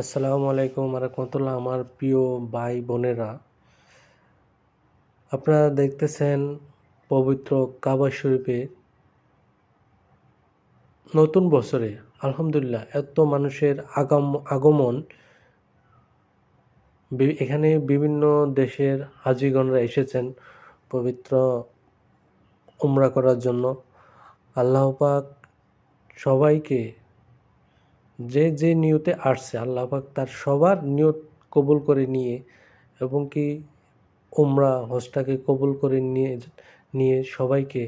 আসসালামু আলাইকুম রহমতুল্লাহ। আমার প্রিয় ভাই বোনেরা, আপনারা দেখতেছেন পবিত্র কাবা শরীফে নতুন বছরে, আলহামদুলিল্লাহ, এত মানুষের আগাম, আগমন। এখানে বিভিন্ন দেশের হাজিগণরা এসেছেন পবিত্র উমরা করার জন্য। আল্লাহ পাক সবাইকে যে যে নিয়তে আসছে, আল্লাহ পাক তার সবার নিয়ত কবুল করে নিয়ে এবং কি উমরা, হজটাকে কবুল করে নিয়ে নিয়ে সবাইকে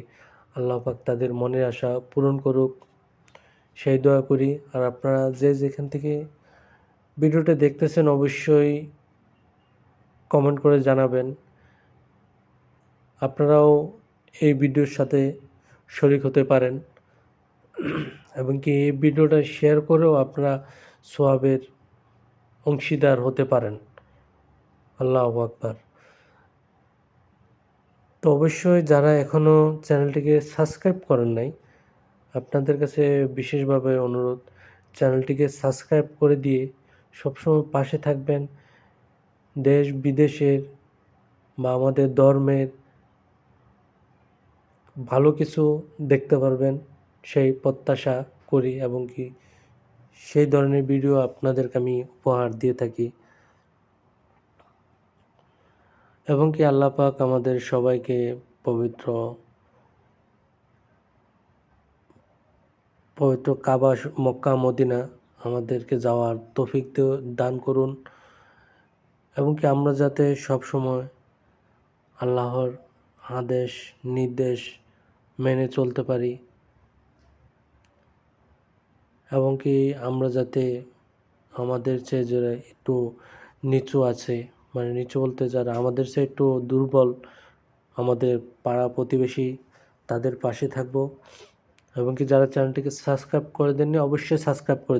আল্লাহ পাক তাদের মনের আশা পূরণ করুক। সেই দোয়া করি। আর আপনারা যে, যেখান থেকে ভিডিওটা দেখতেছেন অবশ্যই কমেন্ট করে জানাবেন। আপনারাও এই ভিডিওর সাথে শরিক হতে পারেন। এবং কি এই ভিডিওটা শেয়ার করেও আপনারা সোয়াবের অংশীদার হতে পারেন। আল্লাহ আকবার। তো অবশ্যই যারা এখনও চ্যানেলটিকে সাবস্ক্রাইব করেন নাই, আপনাদের কাছে বিশেষভাবে অনুরোধ, চ্যানেলটিকে সাবস্ক্রাইব করে দিয়ে সবসময় পাশে থাকবেন। দেশ বিদেশের বা আমাদের ধর্মের ভালো কিছু দেখতে পারবেন। সেই প্রত্যাশা করি এবং কি সেই ধরনের ভিডিও আপনাদেরকে আমি উপহার দিয়ে থাকি। এবং কি আল্লাহ পাক আমাদের সবাইকে পবিত্র পবিত্র কাবা, মক্কা, মদিনা আমাদেরকে যাওয়ার তৌফিক দান করুন। এবং কি আমরা যাতে সব সময় আল্লাহর আদেশ, নির্দেশ মেনে চলতে পারি এবং কি আমরা যাতে আমাদের চেয়ে যারা একটু নিচু আছে মানে নিচু বলতে যারা আমাদের চেয়ে একটু দুর্বল আমাদের পাড়া প্রতিবেশী তাদের পাশে থাকব। এবং কি যারা চ্যানেলটিকে সাবস্ক্রাইব করে দেননি, অবশ্যই সাবস্ক্রাইব করে